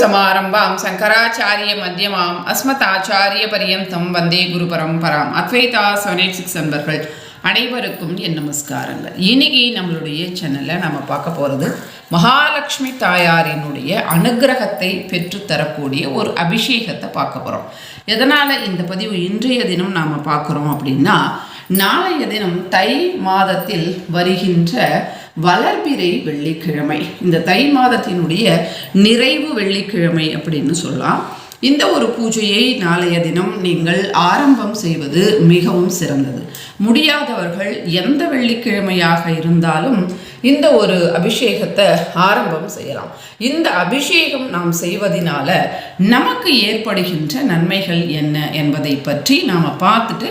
சமாரம்பாம் சங்கராச்சாரிய மத்தியமாம் அஸ்மதாச்சாரிய பரியந்தம் வந்தே குரு பரம்பராம் Advaita seven six நண்பர்கள் அனைவருக்கும் என் நமஸ்காரங்கள். இன்னைக்கு நம்மளுடைய சேனலில் நம்ம பார்க்க போகிறது மகாலட்சுமி தாயாரினுடைய அனுகிரகத்தை பெற்றுத்தரக்கூடிய ஒரு அபிஷேகத்தை பார்க்க போகிறோம் எதனால் இந்த பதிவு இன்றைய தினம் நாம் பார்க்குறோம் அப்படின்னா நாளைய தினம் தை மாதத்தில் வருகின்ற வளர்பிறை வெள்ளிக்கிழமை. இந்த தை மாதத்தினுடைய நிறைவு வெள்ளிக்கிழமை அப்படின்னு சொல்லலாம். இந்த ஒரு பூஜையை நாளைய தினம் நீங்கள் ஆரம்பம் செய்வது மிகவும் சிறந்தது. முடியாதவர்கள் எந்த வெள்ளிக்கிழமையாக இருந்தாலும் இந்த ஒரு அபிஷேகத்தை ஆரம்பம் செய்யலாம். இந்த அபிஷேகம் நாம் செய்வதனால நமக்கு ஏற்படுகின்ற நன்மைகள் என்ன என்பதை பற்றி நாம் பார்த்துட்டு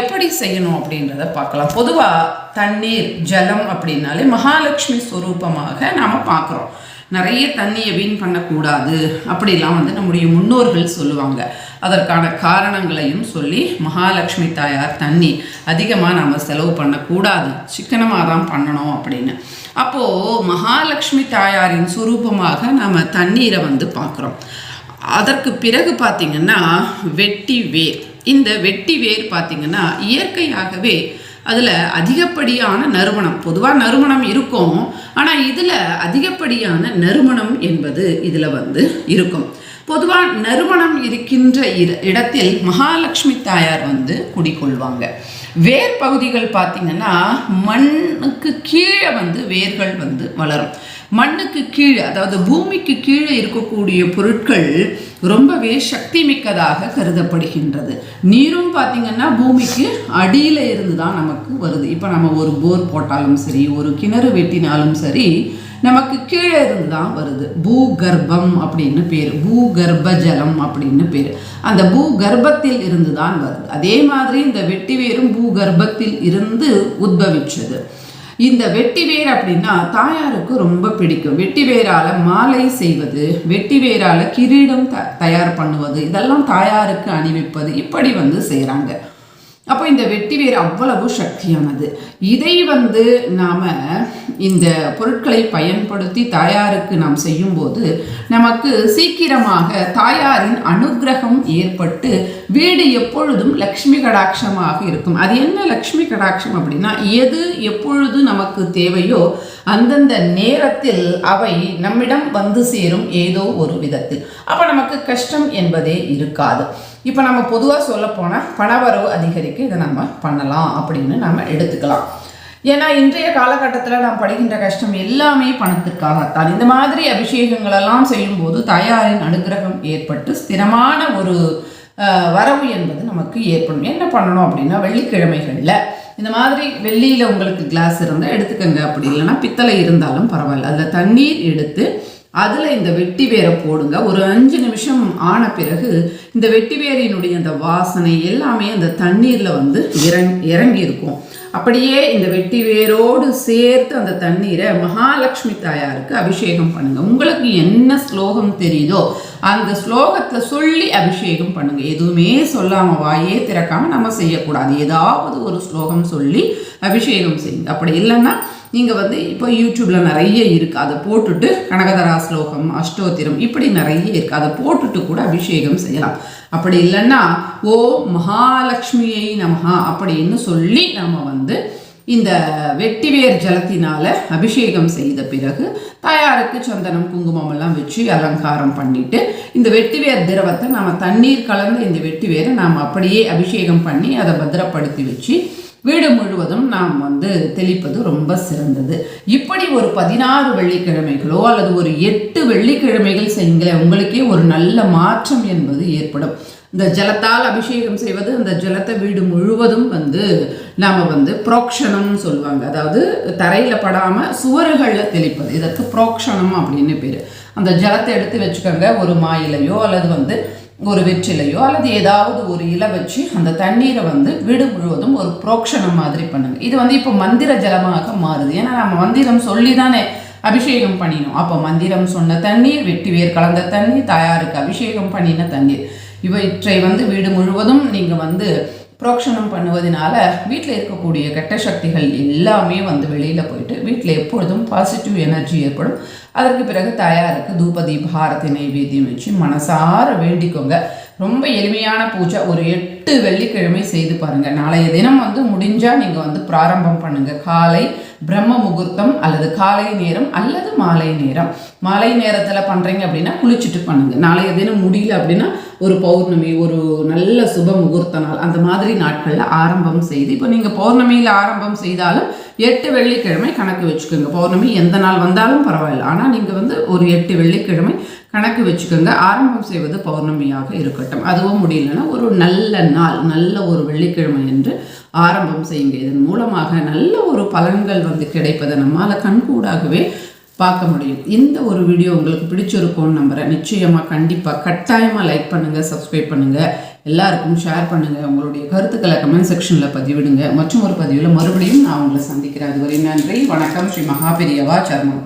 எப்படி செய்யணும் அப்படின்றத பார்க்கலாம். பொதுவாக தண்ணீர் ஜலம் அப்படின்னாலே மகாலட்சுமி ஸ்வரூபமாக நாம் பார்க்குறோம். நிறைய தண்ணியை வீண் பண்ணக்கூடாது. அப்படிலாம் வந்து நம்முடைய முன்னோர்கள் சொல்லுவாங்க. அதற்கான காரணங்களையும் சொல்லி மகாலட்சுமி தாயார் தண்ணி அதிகமாக நாம் செலவு பண்ணக்கூடாது. சிக்கனமாக தான் பண்ணணும் அப்படின்னு. அப்போது மகாலட்சுமி தாயாரின் சுரூபமாக நாம் தண்ணீரை வந்து பார்க்குறோம். அதற்கு பிறகு பார்த்திங்கன்னா வெட்டி வேர். இந்த வெட்டி வேர் பார்த்திங்கன்னா இயற்கையாகவே அதில் அதிகப்படியான நறுமணம். பொதுவாக நறுமணம் இருக்கும். ஆனால் இதில் அதிகப்படியான நறுமணம் என்பது இதில் வந்து இருக்கும். பொதுவாக நறுமணம் இருக்கின்ற இடத்தில் மகாலட்சுமி தாயார் வந்து குடிக்கொள்வாங்க வேர் பகுதிகள் பார்த்திங்கன்னா மண்ணுக்கு கீழே வந்து வேர்கள் வந்து வளரும். மண்ணுக்கு கீழே அதாவது பூமிக்கு கீழே இருக்கக்கூடிய பொருட்கள் ரொம்பவே சக்தி மிக்கதாக கருதப்படுகின்றது. நீரும் பார்த்திங்கன்னா பூமிக்கு அடியில் இருந்து தான் நமக்கு வருது. இப்போ நம்ம ஒரு போர் போட்டாலும் சரி ஒரு கிணறு வெட்டினாலும் சரி நமக்கு கீழே இருந்து தான் வருது. பூகர்ப்பம் அப்படின்னு பேர். பூகர்ப்ப ஜலம் அப்படின்னு பேர். அந்த பூகர்ப்பத்தில் இருந்து தான் வருது. அதே மாதிரி இந்த வெட்டி வேரும் பூகர்ப்பத்தில் இருந்து உத்பவிச்சது. இந்த வெட்டிவேர் அப்படின்னா தாயாருக்கு ரொம்ப பிடிக்கும். வெட்டிவேரால மாலை செய்வது வெட்டிவேரால கிரீடம் த தயார் பண்ணுவது இதெல்லாம் தாயாருக்கு அணிவிப்பது இப்படி வந்து செய்கிறாங்க அப்போ இந்த வெட்டிவேர் அவ்வளவு சக்தியானது. இதை வந்து நாம் இந்த பொருட்களை பயன்படுத்தி தாயாருக்கு நாம் செய்யும்போது நமக்கு சீக்கிரமாக தாயாரின் அனுக்கிரகம் ஏற்பட்டு வீடு எப்பொழுதும் லக்ஷ்மி கடாட்சமாக இருக்கும். அது என்ன லக்ஷ்மி கடாட்சம் அப்படின்னா எது எப்பொழுது நமக்கு தேவையோ அந்தந்த நேரத்தில் அவை நம்மிடம் வந்து சேரும் ஏதோ ஒரு விதத்தில். அப்போ நமக்கு கஷ்டம் என்பதே இருக்காது. இப்போ நம்ம பொதுவாக சொல்ல போனால் பணவரவு அதிகரிக்க இதை நம்ம பண்ணலாம் அப்படின்னு நம்ம எடுத்துக்கலாம். ஏன்னா இன்றைய காலகட்டத்தில் நாம் படுகின்ற கஷ்டம் எல்லாமே பணத்திற்காகத்தான். இந்த மாதிரி அபிஷேகங்களெல்லாம் செய்யும்போது தாயாரின் அனுகிரகம் ஏற்பட்டு ஸ்திரமான ஒரு வரவு என்பது நமக்கு ஏற்படும். என்ன பண்ணணும் அப்படின்னா வெள்ளிக்கிழமைகளில் இந்த மாதிரி வெள்ளியில் உங்களுக்கு கிளாஸ் இருந்தால் எடுத்துக்கோங்க. அப்படி இல்லைன்னா பித்தளை இருந்தாலும் பரவாயில்ல. அதில் தண்ணீர் எடுத்து அதில் இந்த வெட்டி வேரை போடுங்க. ஒரு அஞ்சு நிமிஷம் ஆன பிறகு இந்த வெட்டி வேரினுடைய அந்த வாசனை எல்லாமே அந்த தண்ணீரில் வந்து இறங் இறங்கி இருக்கும் அப்படியே இந்த வெட்டி வேரோடு சேர்த்து அந்த தண்ணீரை மகாலட்சுமி தாயாருக்கு அபிஷேகம் பண்ணுங்க. உங்களுக்கு என்ன ஸ்லோகம் தெரியுதோ அந்த ஸ்லோகத்தை சொல்லி அபிஷேகம் பண்ணுங்க. எதுவுமே சொல்லாம வாயே திறக்காம நம்ம செய்யக்கூடாது. ஏதாவது ஒரு ஸ்லோகம் சொல்லி அபிஷேகம் செய்யுங்க. அப்படி இல்லைன்னா நீங்கள் வந்து இப்போ யூடியூப்பில் நிறைய இருக்குது அதை போட்டுட்டு கனகதரா ஸ்லோகம் அஷ்டோத்திரம் இப்படி நிறைய இருக்குது அதை போட்டுட்டு கூட அபிஷேகம் செய்யலாம். அப்படி இல்லைன்னா ஓ மகாலட்சுமியை நமஹா அப்படின்னு சொல்லி நம்ம வந்து இந்த வெட்டிவேர் ஜலத்தினால் அபிஷேகம் செய்த பிறகு தாயாருக்கு சந்தனம் குங்குமம் எல்லாம் வச்சு அலங்காரம் பண்ணிட்டு இந்த வெட்டிவேர் திரவத்தை நாம் தண்ணீர் கலந்த இந்த வெட்டிவேரை நாம் அப்படியே அபிஷேகம் பண்ணி அதை பத்திரப்படுத்தி வச்சு வீடு முழுவதும் நாம் வந்து தெளிப்பது ரொம்ப சிறந்தது. இப்படி ஒரு பதினாறு வெள்ளிக்கிழமைகளோ அல்லது ஒரு எட்டு வெள்ளிக்கிழமைகள் செய்யுங்களேன் உங்களுக்கே ஒரு நல்ல மாற்றம் என்பது ஏற்படும். இந்த ஜலத்தால் அபிஷேகம் செய்வது அந்த ஜலத்தை வீடு முழுவதும் வந்து நாம் வந்து புரோக்ஷணம்னு சொல்லுவாங்க. அதாவது தரையில் படாமல் சுவர்களில் தெளிப்பது. இதற்கு புரோக்ஷணம் அப்படின்னு பேர். அந்த ஜலத்தை எடுத்து வச்சுக்கோங்க. ஒரு மாயிலையோ அல்லது வந்து ஒரு வெற்றிலையோ அல்லது ஏதாவது ஒரு இலை வச்சு அந்த தண்ணீரை வந்து வீடு முழுவதும் ஒரு புரோக்ஷணம் மாதிரி பண்ணுங்க. இது வந்து இப்போ மந்திர ஜலமாக மாறுது. ஏன்னா நம்ம மந்திரம் சொல்லி தானே அபிஷேகம் பண்ணினோம். அப்போ மந்திரம் சொன்ன தண்ணீர் வெட்டி வேர் கலந்த தண்ணீர் தாயாருக்கு அபிஷேகம் பண்ணின தண்ணீர். இவற்றை வந்து வீடு முழுவதும் நீங்கள் வந்து புரோக்ஷனம் பண்ணுவதனால வீட்டில் இருக்கக்கூடிய கெட்ட சக்திகள் எல்லாமே வந்து வெளியில் போயிட்டு வீட்டில் எப்பொழுதும் பாசிட்டிவ் எனர்ஜி ஏற்படும். அதற்கு பிறகு தாயாருக்கு தூப தீபாரதி நைவேத்தியம் வச்சு மனசார வேண்டிக்கோங்க. ரொம்ப எளிமையான பூஜை. ஒரு எட்டு வெள்ளிக்கிழமை செய்து பாருங்கள் நாளைய தினம் வந்து முடிஞ்சால் நீங்கள் வந்து பிராரம்பம் பண்ணுங்கள் காலை பிரம்ம முகூர்த்தம் அல்லது காலை நேரம் அல்லது மாலை நேரம். மாலை நேரத்தில் பண்ணுறீங்க அப்படின்னா குளிச்சுட்டு பண்ணுங்கள் நாளைய தினம் முடியல அப்படின்னா ஒரு பௌர்ணமி ஒரு நல்ல சுப முகூர்த்த நாள். அந்த மாதிரி நாட்களில் ஆரம்பம் செய்து இப்போ நீங்கள் பௌர்ணமியில் ஆரம்பம் செய்தாலும் எட்டு வெள்ளிக்கிழமை கணக்கு வச்சுக்கோங்க. பௌர்ணமி எந்த நாள் வந்தாலும் பரவாயில்ல. ஆனால் நீங்கள் வந்து ஒரு எட்டு வெள்ளிக்கிழமை கணக்கு வச்சுக்கோங்க. ஆரம்பம் செய்வது பௌர்ணமியாக இருக்கட்டும். அதுவும் முடியலன்னா ஒரு நல்ல நாள் நல்ல ஒரு வெள்ளிக்கிழமை என்று ஆரம்பம் செய்யுங்க. இதன் மூலமாக நல்ல ஒரு பலன்கள் வந்து கிடைப்பதை நம்மால் கண்கூடாகவே பார்க்க முடியும். இந்த ஒரு வீடியோ உங்களுக்கு பிடிச்சிருக்கும்னு நம்புகிறேன் நிச்சயமாக கண்டிப்பாக கட்டாயமாக லைக் பண்ணுங்கள் சப்ஸ்கிரைப் பண்ணுங்கள் எல்லாருக்கும் ஷேர் பண்ணுங்கள் உங்களுடைய கருத்துக்களை கமெண்ட் செக்ஷனில் பதிவிடுங்க. மற்றும் ஒரு பதிவில் மறுபடியும் நான் உங்களை சந்திக்கிறேன். அதுவரை நன்றி வணக்கம். ஸ்ரீ மகாபெரியவா சர்மம்.